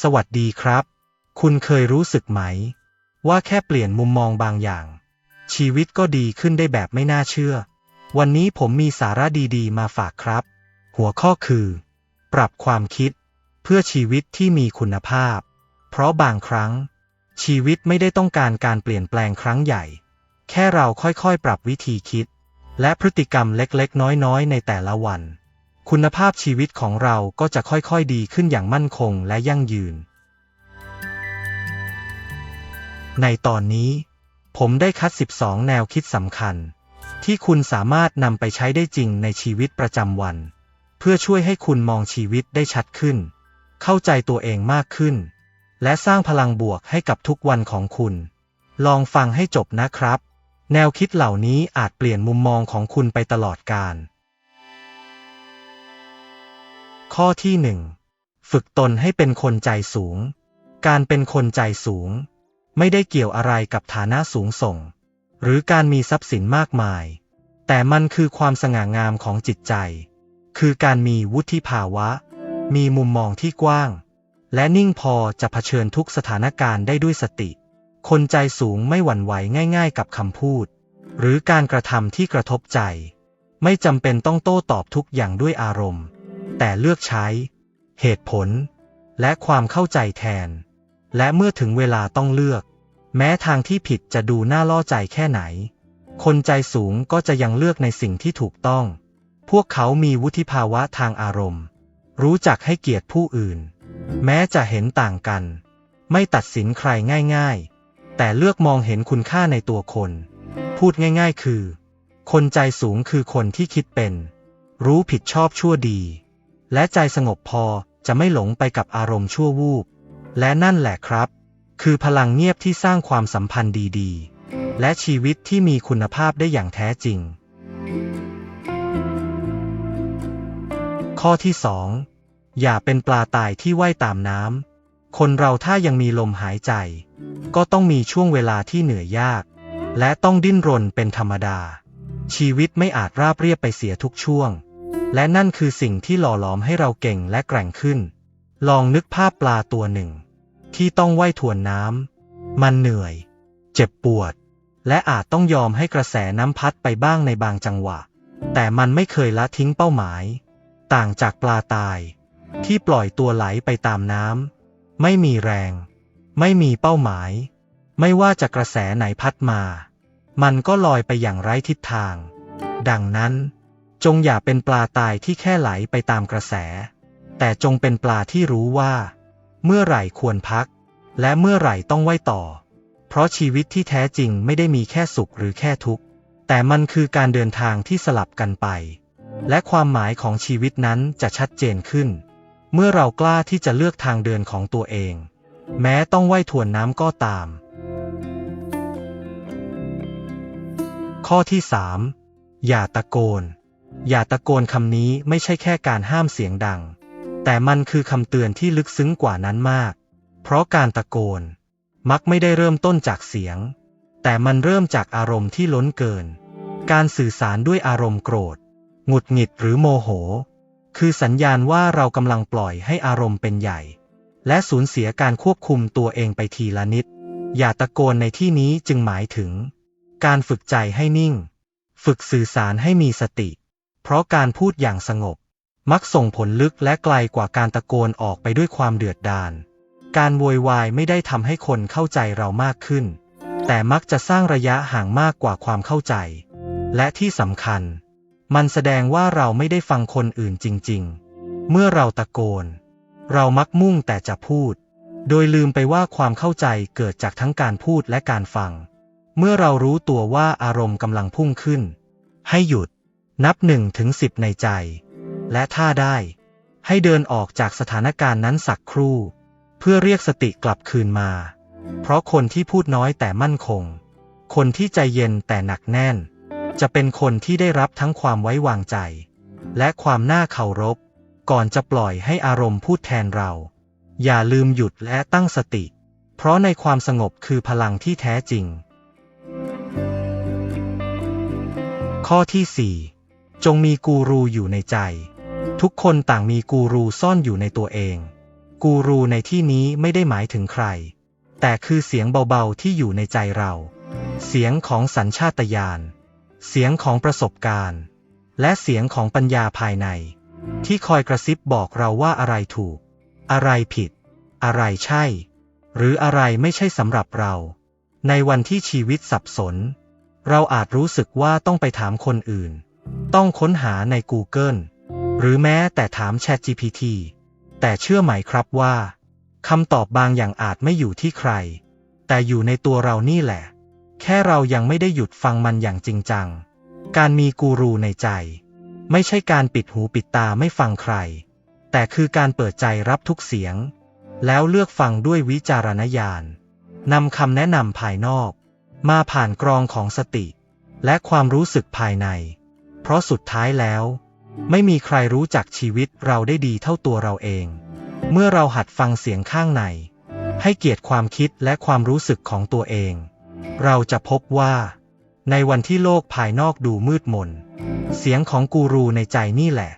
สวัสดีครับ คุณเคยรู้สึกไหม ว่าแค่เปลี่ยนมุมมองบางอย่าง ชีวิตก็ดีขึ้นได้แบบไม่น่าเชื่อ วันนี้ผมมีสาระดีๆ มาฝากครับ หัวข้อคือ ปรับความคิด เพื่อชีวิตที่มีคุณภาพ เพราะบางครั้ง ชีวิตไม่ได้ต้องการการเปลี่ยนแปลงครั้งใหญ่ แค่เราค่อยๆ ปรับวิธีคิด และพฤติกรรมเล็กๆ น้อยๆ ในแต่ละวัน คุณภาพชีวิตของเราก็จะค่อยๆดีขึ้นอย่างมั่นคงและยั่งยืน ในตอนนี้ ผมได้คัด 12 แนวคิดสำคัญ ที่คุณสามารถนำไปใช้ได้จริงในชีวิตประจำวัน เพื่อช่วยให้คุณมองชีวิตได้ชัดขึ้น เข้าใจตัวเองมากขึ้น และสร้างพลังบวกให้กับทุกวันของคุณ ลองฟังให้จบนะครับ แนวคิดเหล่านี้อาจเปลี่ยนมุมมองของคุณไปตลอดกาล ข้อที่หนึ่งฝึกตนให้เป็นคนใจสูง การเป็นคนใจสูง ไม่ได้เกี่ยวอะไรกับฐานะสูงส่ง หรือการมีทรัพย์สินมากมาย แต่มันคือความสง่างามของจิตใจ คือการมีวุฒิภาวะ มีมุมมองที่กว้าง และนิ่งพอจะเผชิญทุกสถานการณ์ได้ด้วยสติ คนใจสูงไม่หวั่นไหวง่าย ๆ กับคำพูด หรือการกระทำที่กระทบใจ ไม่จำเป็นต้องโต้ตอบทุกอย่างด้วยอารมณ์ แต่เลือกใช้ เหตุผล และความเข้าใจแทน และเมื่อถึงเวลาต้องเลือก แม้ทางที่ผิดจะดูน่าล่อใจแค่ไหน คนใจสูงก็จะยังเลือกในสิ่งที่ถูกต้อง พวกเขามีวุฒิภาวะทางอารมณ์ รู้จักให้เกียรติผู้อื่น แม้จะเห็นต่างกัน ไม่ตัดสินใครง่ายๆ แต่เลือกมองเห็นคุณค่าในตัวคน พูดง่าย ๆ คือ คนใจสูงคือคนที่คิดเป็น รู้ผิดชอบชั่วดี และใจสงบพอจะไม่หลงไปกับอารมณ์ชั่ววูบ และนั่นแหละครับ คือพลังเงียบที่สร้างความสัมพันธ์ดีๆ และชีวิตที่มีคุณภาพได้อย่างแท้จริง ข้อที่สองอย่าเป็นปลาตายที่ว่ายตามน้ำ คนเราถ้ายังมีลมหายใจ ก็ต้องมีช่วงเวลาที่เหนื่อยยาก และต้องดิ้นรนเป็นธรรมดา ชีวิตไม่อาจราบเรียบไปเสียทุกช่วง และนั่นคือสิ่งที่หล่อหลอมให้เราเก่งและแกร่งขึ้น ลองนึกภาพปลาตัวหนึ่ง ที่ต้องว่ายทวนน้ำ มันเหนื่อย เจ็บปวด และอาจต้องยอมให้กระแสน้ำพัดไปบ้างในบางจังหวะ แต่มันไม่เคยละทิ้งเป้าหมาย ต่างจากปลาตาย ที่ปล่อยตัวไหลไปตามน้ำ ไม่มีแรง ไม่มีเป้าหมาย ไม่ว่าจะกระแสไหนพัดมา มันก็ลอยไปอย่างไร้ทิศทาง ดังนั้น จงอย่าเป็นปลาตายที่แค่ไหลไปตามกระแส แต่จงเป็นปลาที่รู้ว่า เมื่อไหร่ควรพัก และเมื่อไหร่ต้องไว้ต่อ เพราะชีวิตที่แท้จริงไม่ได้มีแค่สุขหรือแค่ทุกข์ แต่มันคือการเดินทางที่สลับกันไป และความหมายของชีวิตนั้นจะชัดเจนขึ้น เมื่อเรากล้าที่จะเลือกทางเดินของตัวเอง แม้ต้องว่ายทวนน้ำก็ตาม ข้อที่สามอย่าตะโกน อย่าตะโกนคำนี้ไม่ใช่แค่การห้ามเสียงดัง แต่มันคือคำเตือนที่ลึกซึ้งกว่านั้นมาก เพราะการตะโกน มักไม่ได้เริ่มต้นจากเสียง แต่มันเริ่มจากอารมณ์ที่ล้นเกิน การสื่อสารด้วยอารมณ์โกรธ หงุดหงิดหรือโมโห คือสัญญาณว่าเรากำลังปล่อยให้อารมณ์เป็นใหญ่ และสูญเสียการควบคุมตัวเองไปทีละนิด อย่าตะโกนในที่นี้จึงหมายถึง การฝึกใจให้นิ่ง ฝึกสื่อสารให้มีสติ เพราะการพูดอย่างสงบ มักส่งผลลึกและไกลกว่าการตะโกนออกไปด้วยความเดือดดาล การโวยวายไม่ได้ทำให้คนเข้าใจเรามากขึ้น แต่มักจะสร้างระยะห่างมากกว่าความเข้าใจ และที่สำคัญ มันแสดงว่าเราไม่ได้ฟังคนอื่นจริง ๆ เมื่อเราตะโกน เรามักมุ่งแต่จะพูด โดยลืมไปว่าความเข้าใจเกิดจากทั้งการพูดและการฟัง เมื่อเรารู้ตัวว่าอารมณ์กำลังพุ่งขึ้น ให้หยุด นับหนึ่งถึงสิบในใจ และถ้าได้ ให้เดินออกจากสถานการณ์นั้นสักครู่ เพื่อเรียกสติกลับคืนมา เพราะคนที่พูดน้อยแต่มั่นคง คนที่ใจเย็นแต่หนักแน่น จะเป็นคนที่ได้รับทั้งความไว้วางใจ และความน่าเคารพ ก่อนจะปล่อยให้อารมณ์พูดแทนเรา อย่าลืมหยุดและตั้งสติ เพราะในความสงบคือพลังที่แท้จริง ข้อที่ 4 จงมีกูรูอยู่ในใจ ทุกคนต่างมีกูรูซ่อนอยู่ในตัวเอง กูรูในที่นี้ไม่ได้หมายถึงใคร แต่คือเสียงเบาๆที่อยู่ในใจเรา เสียงของสัญชาตญาณ เสียงของประสบการณ์ และเสียงของปัญญาภายใน ที่คอยกระซิบบอกเราว่าอะไรถูก อะไรผิด อะไรใช่ หรืออะไรไม่ใช่สำหรับเรา ในวันที่ชีวิตสับสน เราอาจรู้สึกว่าต้องไปถามคนอื่น ต้องค้นหาใน Google หรือแม้แต่ถาม ChatGPT แต่เชื่อไหมครับว่าคำตอบบางอย่างอาจไม่อยู่ที่ใคร แต่อยู่ในตัวเรานี่แหละ แค่เรายังไม่ได้หยุดฟังมันอย่างจริงจัง การมีกูรูในใจ ไม่ใช่การปิดหูปิดตาไม่ฟังใคร แต่คือการเปิดใจรับทุกเสียง แล้วเลือกฟังด้วยวิจารณญาณนำคำแนะนำภายนอก มาผ่านกรองของสติ และความรู้สึกภายใน เพราะสุดท้ายแล้ว ไม่มีใครรู้จักชีวิตเราได้ดีเท่าตัวเราเอง เมื่อเราหัดฟังเสียงข้างใน ให้เกียรติความคิดและความรู้สึกของตัวเอง เราจะพบว่า ในวันที่โลกภายนอกดูมืดมน เสียงของกูรูในใจนี่แหละ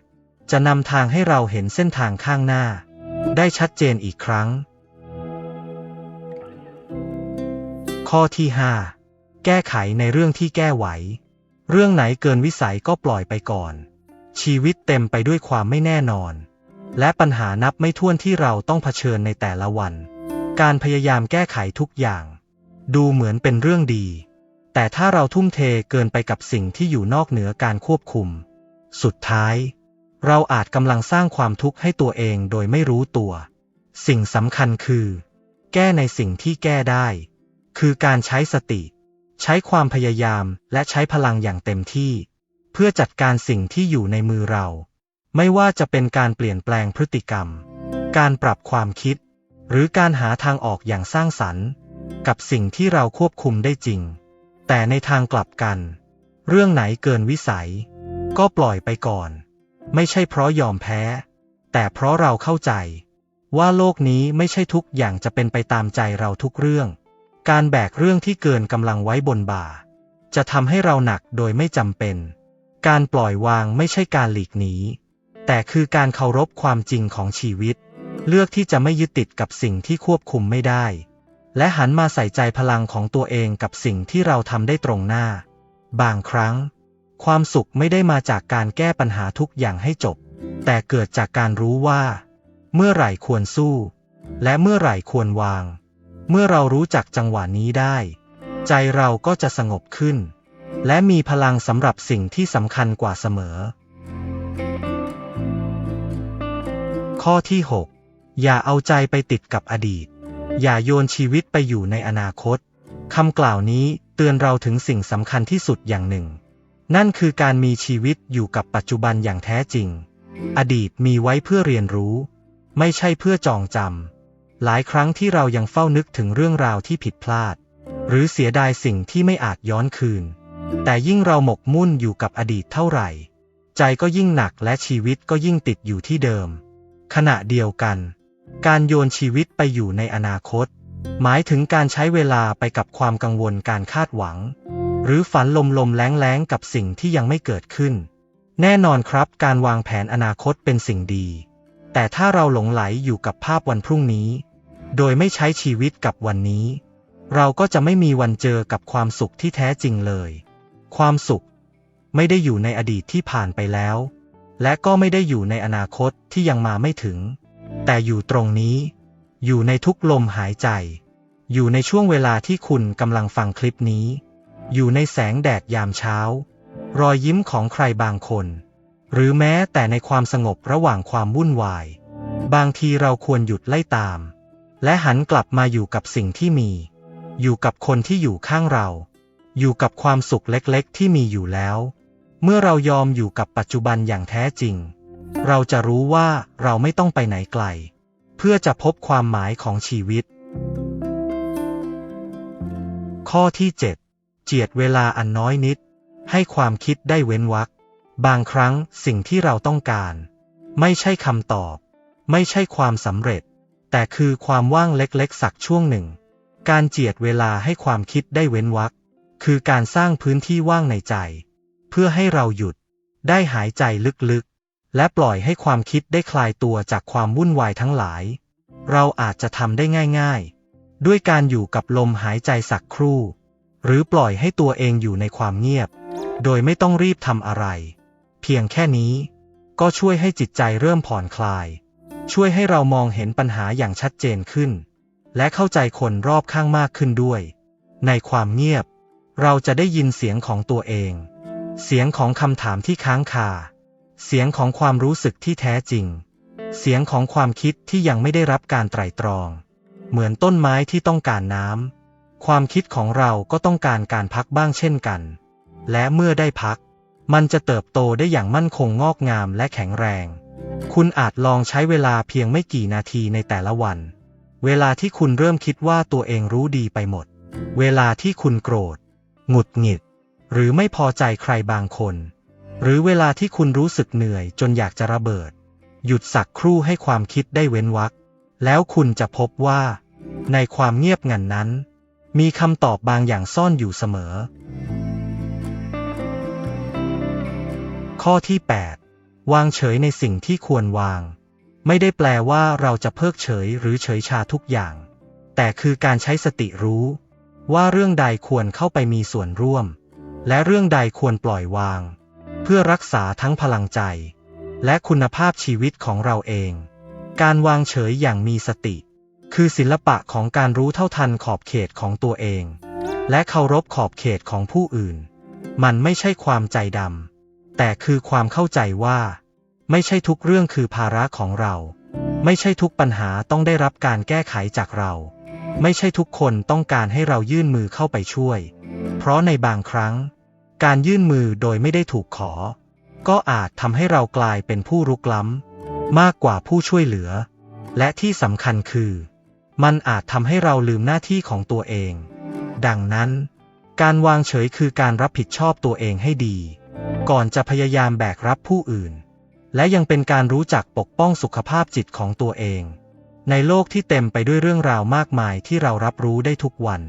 จะนำทางให้เราเห็นเส้นทางข้างหน้า ได้ชัดเจนอีกครั้ง ข้อที่ 5 แก้ไขในเรื่องที่แก้ไหว เรื่องไหนเกินวิสัยก็ปล่อยไปก่อน ชีวิตเต็มไปด้วยความไม่แน่นอน และปัญหานับไม่ถ้วนที่เราต้องเผชิญในแต่ละวัน การพยายามแก้ไขทุกอย่าง ดูเหมือนเป็นเรื่องดี แต่ถ้าเราทุ่มเทเกินไปกับสิ่งที่อยู่นอกเหนือการควบคุม สุดท้าย เราอาจกำลังสร้างความทุกข์ให้ตัวเองโดยไม่รู้ตัว สิ่งสำคัญคือ แก้ในสิ่งที่แก้ได้ คือการใช้สติ ใช้ความพยายามและใช้พลังอย่างเต็มที่ เพื่อจัดการสิ่งที่อยู่ในมือเรา ไม่ว่าจะเป็นการเปลี่ยนแปลงพฤติกรรม การปรับความคิด หรือการหาทางออกอย่างสร้างสรรค์ กับสิ่งที่เราควบคุมได้จริง แต่ในทางกลับกัน เรื่องไหนเกินวิสัย ก็ปล่อยไปก่อน ไม่ใช่เพราะยอมแพ้ แต่เพราะเราเข้าใจ ว่าโลกนี้ไม่ใช่ทุกอย่างจะเป็นไปตามใจเราทุกเรื่อง การแบกเรื่องที่เกินกำลังไว้บนบ่า จะทำให้เราหนักโดยไม่จำเป็น การปล่อยวางไม่ใช่การหลีกหนี แต่คือการเคารพความจริงของชีวิต เลือกที่จะไม่ยึดติดกับสิ่งที่ควบคุมไม่ได้ และหันมาใส่ใจพลังของตัวเองกับสิ่งที่เราทำได้ตรงหน้า บางครั้ง ความสุขไม่ได้มาจากการแก้ปัญหาทุกอย่างให้จบ แต่เกิดจากการรู้ว่า เมื่อไหร่ควรสู้ และเมื่อไหร่ควรวาง เมื่อเรารู้จักจังหวะนี้ได้ ใจเราก็จะสงบขึ้น และมีพลังสำหรับสิ่งที่สำคัญกว่าเสมอ ข้อที่ 6 อย่าเอาใจไปติดกับอดีต อย่าโยนชีวิตไปอยู่ในอนาคตคำกล่าวนี้เตือนเราถึงสิ่งสำคัญที่สุดอย่างหนึ่ง นั่นคือการมีชีวิตอยู่กับปัจจุบันอย่างแท้จริง อดีตมีไว้เพื่อเรียนรู้ ไม่ใช่เพื่อจองจำ หลายครั้งที่เรายังเฝ้านึกถึงเรื่องราวที่ผิดพลาด หรือเสียดายสิ่งที่ไม่อาจย้อนคืน แต่ยิ่งเราหมกมุ่นอยู่กับอดีตเท่าไหร่ ใจก็ยิ่งหนักและชีวิตก็ยิ่งติดอยู่ที่เดิม ขณะเดียวกัน การโยนชีวิตไปอยู่ในอนาคต หมายถึงการใช้เวลาไปกับความกังวลการคาดหวัง หรือฝันลมลมแรงแรงกับสิ่งที่ยังไม่เกิดขึ้น แน่นอนครับการวางแผนอนาคตเป็นสิ่งดี แต่ถ้าเราหลงไหลอยู่กับภาพวันพรุ่งนี้ โดยไม่ใช้ชีวิตกับวันนี้ เราก็จะไม่มีวันเจอกับความสุขที่แท้จริงเลย ความสุข ไม่ได้อยู่ในอดีตที่ผ่านไปแล้ว และก็ไม่ได้อยู่ในอนาคตที่ยังมาไม่ถึง แต่อยู่ตรงนี้ อยู่ในทุกลมหายใจ อยู่ในช่วงเวลาที่คุณกำลังฟังคลิปนี้ อยู่ในแสงแดดยามเช้า รอยยิ้มของใครบางคน หรือแม้แต่ในความสงบระหว่างความวุ่นวาย บางทีเราควรหยุดไล่ตาม และหันกลับมาอยู่กับสิ่งที่มี อยู่กับคนที่อยู่ข้างเรา อยู่กับความสุขเล็กๆ ที่มีอยู่แล้ว เมื่อเรายอมอยู่กับปัจจุบันอย่างแท้จริง เราจะรู้ว่าเราไม่ต้องไปไหนไกล เพื่อจะพบความหมายของชีวิต ข้อที่ 7 เจียดเวลาอันน้อยนิด ให้ความคิดได้เว้นวรรค บางครั้งสิ่งที่เราต้องการ ไม่ใช่คำตอบ ไม่ใช่ความสำเร็จ แต่คือความว่างเล็กๆ สักช่วงหนึ่ง การเจียดเวลาให้ความคิดได้เว้นวรรคคือการสร้างพื้นที่ว่างในใจ เพื่อให้เราหยุด ได้หายใจลึกๆ และปล่อยให้ความคิดได้คลายตัวจากความวุ่นวายทั้งหลาย เราอาจจะทำได้ง่ายๆ ด้วยการอยู่กับลมหายใจสักครู่ หรือปล่อยให้ตัวเองอยู่ในความเงียบ โดยไม่ต้องรีบทำอะไร เพียงแค่นี้ ก็ช่วยให้จิตใจเริ่มผ่อนคลาย ช่วยให้เรามองเห็นปัญหาอย่างชัดเจนขึ้น และเข้าใจคนรอบข้างมากขึ้นด้วย ในความเงียบ เราจะได้ยินเสียงของตัวเอง เสียงของคำถามที่ค้างคา เสียงของความรู้สึกที่แท้จริง เสียงของความคิดที่ยังไม่ได้รับการไตร่ตรอง เหมือนต้นไม้ที่ต้องการน้ำความคิดของเราก็ต้องการการพักบ้างเช่นกัน และเมื่อได้พัก มันจะเติบโตได้อย่างมั่นคงงอกงามและแข็งแรง คุณอาจลองใช้เวลาเพียงไม่กี่นาทีในแต่ละวัน เวลาที่คุณเริ่มคิดว่าตัวเองรู้ดีไปหมด เวลาที่คุณโกรธ หงุดหงิด หรือไม่พอใจใครบางคน หรือเวลาที่คุณรู้สึกเหนื่อยจนอยากจะระเบิด หยุดสักครู่ให้ความคิดได้เว้นวรรคแล้วคุณจะพบว่า ในความเงียบงันนั้น มีคำตอบบางอย่างซ่อนอยู่เสมอ ข้อที่ 8 วางเฉยในสิ่งที่ควรวาง ไม่ได้แปลว่าเราจะเพิกเฉยหรือเฉยชาทุกอย่าง แต่คือการใช้สติรู้ ว่าเรื่องใดควรเข้าไปมีส่วนร่วม และเรื่องใดควรปล่อยวาง เพื่อรักษาทั้งพลังใจ และคุณภาพชีวิตของเราเอง การวางเฉยอย่างมีสติ คือศิลปะของการรู้เท่าทันขอบเขตของตัวเอง และเคารพขอบเขตของผู้อื่น มันไม่ใช่ความใจดำ แต่คือความเข้าใจว่า ไม่ใช่ทุกเรื่องคือภาระของเรา ไม่ใช่ทุกปัญหาต้องได้รับการแก้ไขจากเรา ไม่ใช่ทุกคนต้องการให้เรายื่นมือเข้าไปช่วย เพราะในบางครั้ง การยื่นมือโดยไม่ได้ถูกขอ ก็อาจทำให้เรากลายเป็นผู้รุกล้ำ มากกว่าผู้ช่วยเหลือ และที่สำคัญคือ มันอาจทำให้เราลืมหน้าที่ของตัวเอง ดังนั้น การวางเฉยคือการรับผิดชอบตัวเองให้ดี ก่อนจะพยายามแบกรับผู้อื่น และยังเป็นการรู้จักปกป้องสุขภาพจิตของตัวเอง ในโลกที่เต็มไปด้วยเรื่องราวมากมายที่เรารับรู้ได้ทุกวัน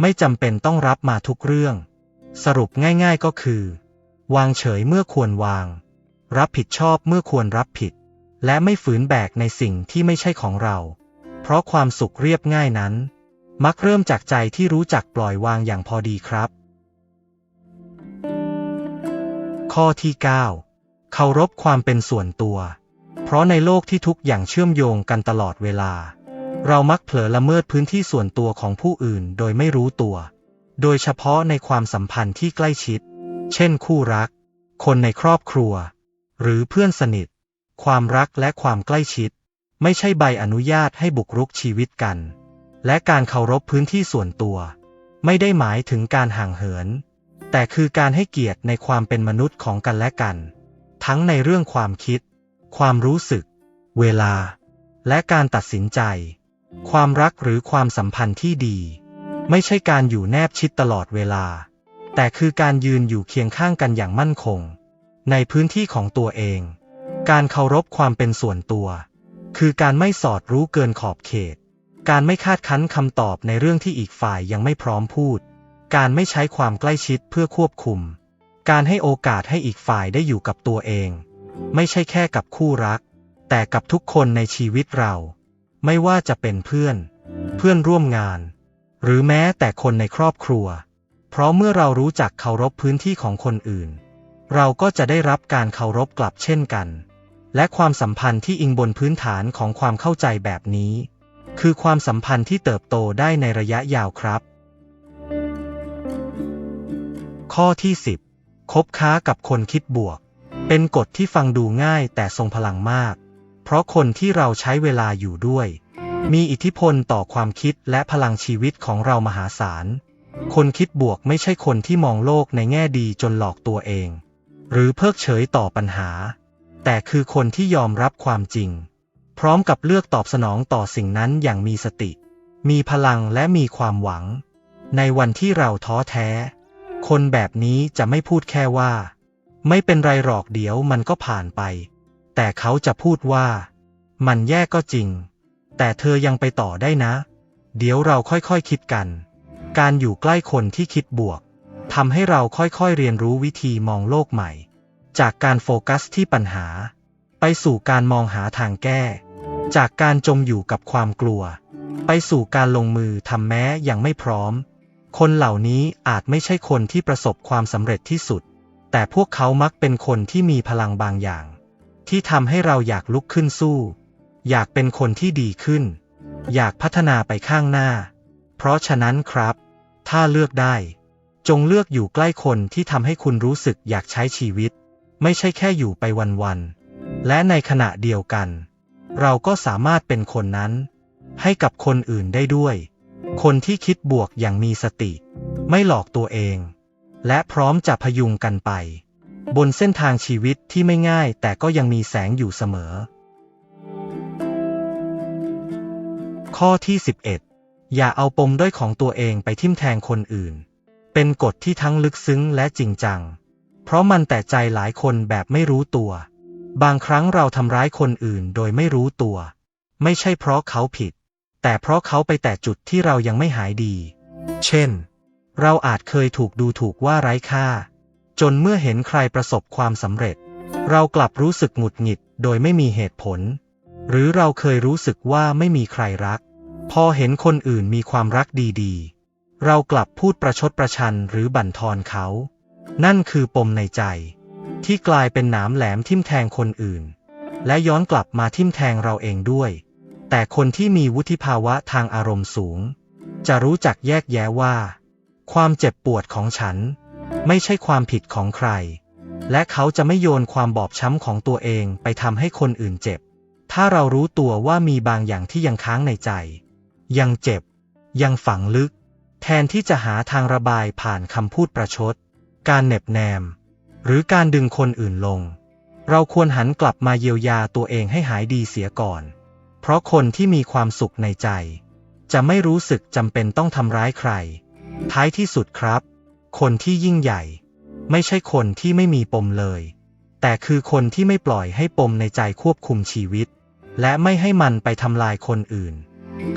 ไม่จำเป็นต้องรับมาทุกเรื่อง สรุปง่ายๆก็คือ วางเฉยเมื่อควรวาง รับผิดชอบเมื่อควรรับผิด และไม่ฝืนแบกในสิ่งที่ไม่ใช่ของเรา เพราะความสุขเรียบง่ายนั้น มักเริ่มจากใจที่รู้จักปล่อยวางอย่างพอดีครับ ข้อที่ 9 เคารพความเป็นส่วนตัว เพราะในโลกที่ทุกอย่างเชื่อมโยงกันตลอดเวลา เรามักเผลอละเมิดพื้นที่ส่วนตัวของผู้อื่นโดยไม่รู้ตัว โดยเฉพาะในความสัมพันธ์ที่ใกล้ชิด เช่น คู่รัก คนในครอบครัว หรือเพื่อนสนิท ความรักและความใกล้ชิด ไม่ใช่ใบอนุญาตให้บุกรุกชีวิตกัน และการเคารพพื้นที่ส่วนตัว ไม่ได้หมายถึงการห่างเหิน แต่คือการให้เกียรติในความเป็นมนุษย์ของกันและกัน ทั้งในเรื่องความคิด ความรู้สึก เวลา และการตัดสินใจ ความรักหรือความสัมพันธ์ที่ดี ไม่ใช่การอยู่แนบชิดตลอดเวลา แต่คือการยืนอยู่เคียงข้างกันอย่างมั่นคง ในพื้นที่ของตัวเอง การเคารพความเป็นส่วนตัว คือการไม่สอดรู้เกินขอบเขต การไม่คาดคั้นคำตอบในเรื่องที่อีกฝ่ายยังไม่พร้อมพูด การไม่ใช้ความใกล้ชิดเพื่อควบคุม การให้โอกาสให้อีกฝ่ายได้อยู่กับตัวเอง ไม่ใช่แค่กับคู่รัก แต่กับทุกคนในชีวิตเรา ไม่ว่าจะเป็นเพื่อน เพื่อนร่วมงาน หรือแม้แต่คนในครอบครัว เพราะเมื่อเรารู้จักเคารพพื้นที่ของคนอื่น เราก็จะได้รับการเคารพกลับเช่นกัน และความสัมพันธ์ที่อิงบนพื้นฐานของความเข้าใจแบบนี้ คือความสัมพันธ์ที่เติบโตได้ในระยะยาวครับ ข้อที่ 10 คบค้ากับคนคิดบวก เป็นกฎที่ฟังดูง่ายแต่ทรงพลังมาก เพราะคนที่เราใช้เวลาอยู่ด้วย มีอิทธิพลต่อความคิดและพลังชีวิตของเรามหาศาล คนคิดบวกไม่ใช่คนที่มองโลกในแง่ดีจนหลอกตัวเอง หรือเพิกเฉยต่อปัญหา แต่คือคนที่ยอมรับความจริง พร้อมกับเลือกตอบสนองต่อสิ่งนั้นอย่างมีสติ มีพลังและมีความหวัง ในวันที่เราท้อแท้ คนแบบนี้จะไม่พูดแค่ว่า ไม่เป็นไรหรอกเดี๋ยวมันก็ผ่านไป แต่เขาจะพูดว่า มันแย่ก็จริง แต่เธอยังไปต่อได้นะ เดี๋ยวเราค่อยๆคคิดกัน การอยู่ใกล้คนที่คิดบวกทำให้เราค่อยๆเรียนรู้วิธีมองโลกใหม่ จากการโฟกัสที่ปัญหา ไปสู่การมองหาทางแก้ จากการจมอยู่กับความกลัว ไปสู่การลงมือทำแม้ยังไม่พร้อม คนเหล่านี้อาจไม่ใช่คนที่ประสบความสำเร็จที่สุด แต่พวกเขามักเป็นคนที่มีพลังบางอย่าง ที่ทำให้เราอยากลุกขึ้นสู้ อยากเป็นคนที่ดีขึ้น อยากพัฒนาไปข้างหน้า เพราะฉะนั้นครับ ถ้าเลือกได้ จงเลือกอยู่ใกล้คนที่ทำให้คุณรู้สึกอยากใช้ชีวิต ไม่ใช่แค่อยู่ไปวันๆ และในขณะเดียวกัน เราก็สามารถเป็นคนนั้น ให้กับคนอื่นได้ด้วย คนที่คิดบวกอย่างมีสติ ไม่หลอกตัวเอง และพร้อมจะพยุงกันไป บนเส้นทางชีวิตที่ไม่ง่ายแต่ก็ยังมีแสงอยู่เสมอ ข้อที่ 11 อย่าเอาปมด้อยของตัวเองไปทิ่มแทงคนอื่น เป็นกฎที่ทั้งลึกซึ้งและจริงจัง เพราะมันแต่ใจหลายคนแบบไม่รู้ตัว บางครั้งเราทำร้ายคนอื่นโดยไม่รู้ตัว ไม่ใช่เพราะเขาผิด แต่เพราะเขาไปแต่จุดที่เรายังไม่หายดี เช่น เราอาจเคยถูกดูถูกว่าไร้ค่า จนเมื่อเห็นใครประสบความสำเร็จ เรากลับรู้สึกหงุดหงิดโดยไม่มีเหตุผล หรือเราเคยรู้สึกว่าไม่มีใครรัก พอเห็นคนอื่นมีความรักดีๆ เรากลับพูดประชดประชันหรือบั่นทอนเขา นั่นคือปมในใจ ที่กลายเป็นหนามแหลมทิ่มแทงคนอื่น และย้อนกลับมาทิ่มแทงเราเองด้วย แต่คนที่มีวุฒิภาวะทางอารมณ์สูง จะรู้จักแยกแยะว่า ความเจ็บปวดของฉัน ไม่ใช่ความผิดของใคร และเขาจะไม่โยนความบอบช้ำของตัวเองไปทำให้คนอื่นเจ็บ ถ้าเรารู้ตัวว่ามีบางอย่างที่ยังค้างในใจ ยังเจ็บ ยังฝังลึก แทนที่จะหาทางระบายผ่านคำพูดประชด การเหน็บแนม หรือการดึงคนอื่นลง เราควรหันกลับมาเยียวยาตัวเองให้หายดีเสียก่อน ราะคนที่มีความสุขในใจ จะไม่รู้สึกจำเป็นต้องทำร้ายใคร ท้ายที่สุดครับ คนที่ยิ่งใหญ่ ไม่ใช่คนที่ไม่มีปมเลย แต่คือคนที่ไม่ปล่อยให้ปมในใจควบคุมชีวิต และไม่ให้มันไปทำลายคนอื่น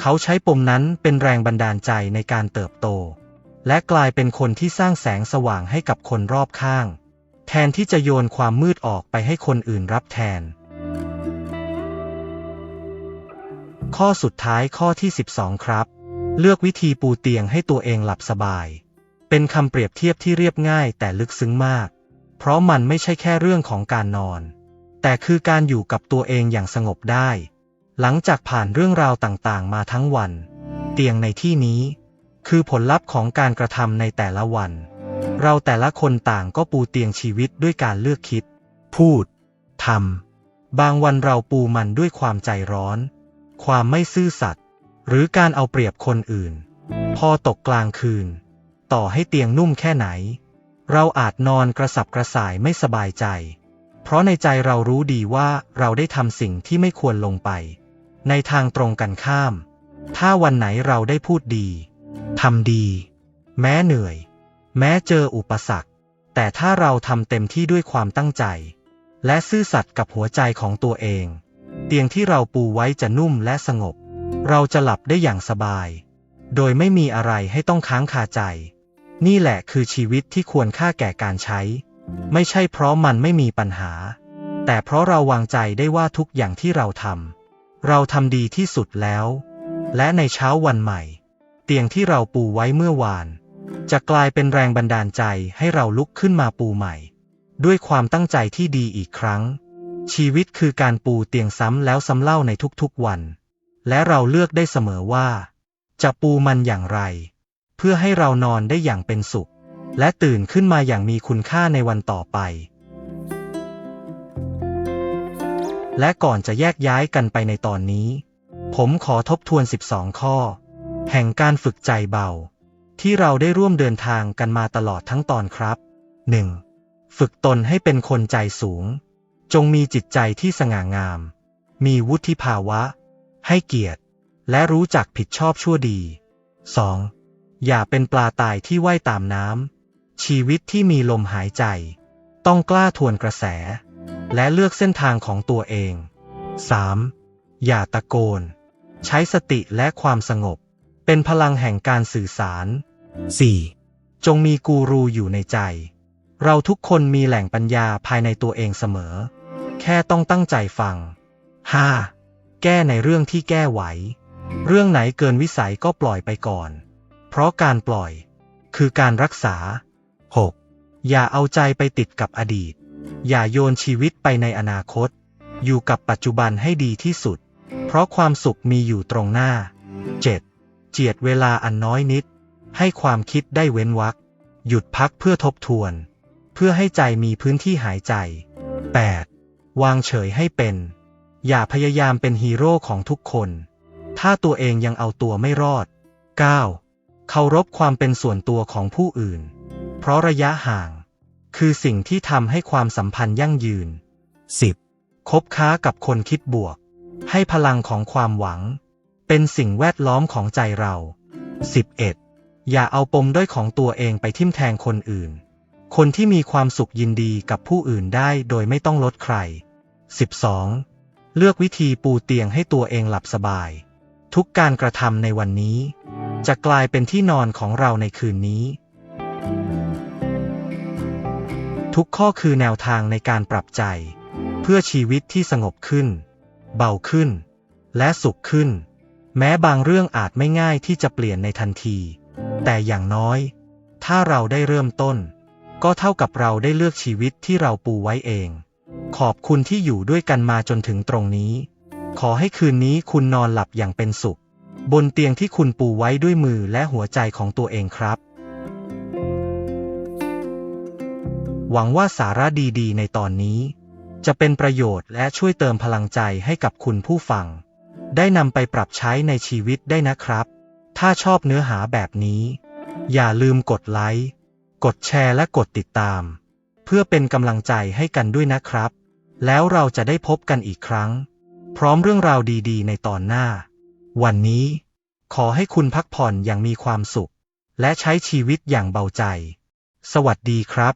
เขาใช้ปมนั้นเป็นแรงบันดาลใจในการเติบโต และกลายเป็นคนที่สร้างแสงสว่างให้กับคนรอบข้าง แทนที่จะโยนความมืดออกไปให้คนอื่นรับแทน ข้อสุดท้ายข้อที่ 12 ครับ เลือกวิธีปูเตียงให้ตัวเองหลับสบาย เป็นคำเปรียบเทียบที่เรียบง่ายแต่ลึกซึ้งมาก เพราะมันไม่ใช่แค่เรื่องของการนอน แต่คือการอยู่กับตัวเองอย่างสงบได้ หลังจากผ่านเรื่องราวต่างๆ มาทั้งวัน เตียงในที่นี้ คือผลลัพธ์ของการกระทำในแต่ละวัน เราแต่ละคนต่างก็ปูเตียงชีวิตด้วยการเลือกคิด พูดทำบางวันเราปูมันด้วยความใจร้อน ความไม่ซื่อสัตย์หรือการเอาเปรียบคนอื่น พอตกกลางคืน ต่อให้เตียงนุ่มแค่ไหน เราอาจนอนกระสับกระส่ายไม่สบายใจ เพราะในใจเรารู้ดีว่าเราได้ทำสิ่งที่ไม่ควรลงไป ในทางตรงกันข้าม ถ้าวันไหนเราได้พูดดีทำดี แม้เหนื่อย แม้เจออุปสรรค แต่ถ้าเราทำเต็มที่ด้วยความตั้งใจ และซื่อสัตย์กับหัวใจของตัวเอง เตียงที่เราปูไว้จะนุ่มและสงบ เราจะหลับได้อย่างสบาย โดยไม่มีอะไรให้ต้องค้างคาใจ นี่แหละคือชีวิตที่ควรค่าแก่การใช้ ไม่ใช่เพราะมันไม่มีปัญหา แต่เพราะเราวางใจได้ว่าทุกอย่างที่เราทำเราทำดีที่สุดแล้ว และในเช้าวันใหม่ เตียงที่เราปูไว้เมื่อวาน จะกลายเป็นแรงบันดาลใจให้เราลุกขึ้นมาปูใหม่ ด้วยความตั้งใจที่ดีอีกครั้ง ชีวิตคือการปูเตียงซ้ำแล้วซ้ำเล่าในทุกๆวัน และเราเลือกได้เสมอว่า จะปูมันอย่างไร เพื่อให้เรานอนได้อย่างเป็นสุข และตื่นขึ้นมาอย่างมีคุณค่าในวันต่อไป และก่อนจะแยกย้ายกันไปในตอนนี้ ผมขอทบทวน 12 ข้อ แห่งการฝึกใจเบา ที่เราได้ร่วมเดินทางกันมาตลอดทั้งตอนครับ 1. ฝึกตนให้เป็นคนใจสูง จงมีจิตใจที่สง่างาม มีวุฒิภาวะ ให้เกียรติ และรู้จักผิดชอบชั่วดี 2. อย่าเป็นปลาตายที่ว่ายตามน้ำ ชีวิตที่มีลมหายใจ ต้องกล้าทวนกระแส และเลือกเส้นทางของตัวเอง 3. อย่าตะโกน ใช้สติและความสงบ เป็นพลังแห่งการสื่อสาร 4. จงมีกูรูอยู่ในใจ เราทุกคนมีแหล่งปัญญาภายในตัวเองเสมอ แค่ต้องตั้งใจฟัง 5. แก้ในเรื่องที่แก้ไหว เรื่องไหนเกินวิสัยก็ปล่อยไปก่อน เพราะการปล่อย คือการรักษา 6. อย่าเอาใจไปติดกับอดีต อย่าโยนชีวิตไปในอนาคต อยู่กับปัจจุบันให้ดีที่สุด เพราะความสุขมีอยู่ตรงหน้า 7. เจียดเวลาอันน้อยนิด ให้ความคิดได้เว้นวรรคหยุดพักเพื่อทบทวน เพื่อให้ใจมีพื้นที่หายใจ 8. วางเฉยให้เป็น อย่าพยายามเป็นฮีโร่ของทุกคน ถ้าตัวเองยังเอาตัวไม่รอด 9. เคารพความเป็นส่วนตัวของผู้อื่น เพราะระยะห่าง คือสิ่งที่ทำให้ความสัมพันธ์ยั่งยืน 10. คบค้ากับคนคิดบวก ให้พลังของความหวัง เป็นสิ่งแวดล้อมของใจเรา 11. อย่าเอาปมด้อยของตัวเองไปทิ่มแทงคนอื่น คนที่มีความสุขยินดีกับผู้อื่นได้โดยไม่ต้องลดใคร 12. เลือกวิธีปูเตียงให้ตัวเองหลับสบาย ทุกการกระทำในวันนี้ จะกลายเป็นที่นอนของเราในคืนนี้ ทุกข้อคือแนวทางในการปรับใจ เพื่อชีวิตที่สงบขึ้น เบาขึ้น และสุขขึ้น แม้บางเรื่องอาจไม่ง่ายที่จะเปลี่ยนในทันที แต่อย่างน้อย ถ้าเราได้เริ่มต้น ก็เท่ากับเราได้เลือกชีวิตที่เราปูไว้เอง ขอบคุณที่อยู่ด้วยกันมาจนถึงตรงนี้ ขอให้คืนนี้คุณนอนหลับอย่างเป็นสุข บนเตียงที่คุณปูไว้ด้วยมือและหัวใจของตัวเองครับ หวังว่าสาระดีๆ ในตอนนี้ จะเป็นประโยชน์และช่วยเติมพลังใจให้กับคุณผู้ฟัง ได้นำไปปรับใช้ในชีวิตได้นะครับ ถ้าชอบเนื้อหาแบบนี้ อย่าลืมกดไลค์ กดแชร์และกดติดตาม เพื่อเป็นกำลังใจให้กันด้วยนะครับ แล้วเราจะได้พบกันอีกครั้ง พร้อมเรื่องราวดีๆ ในตอนหน้า วันนี้ ขอให้คุณพักผ่อนอย่างมีความสุข และใช้ชีวิตอย่างเบาใจ สวัสดีครับ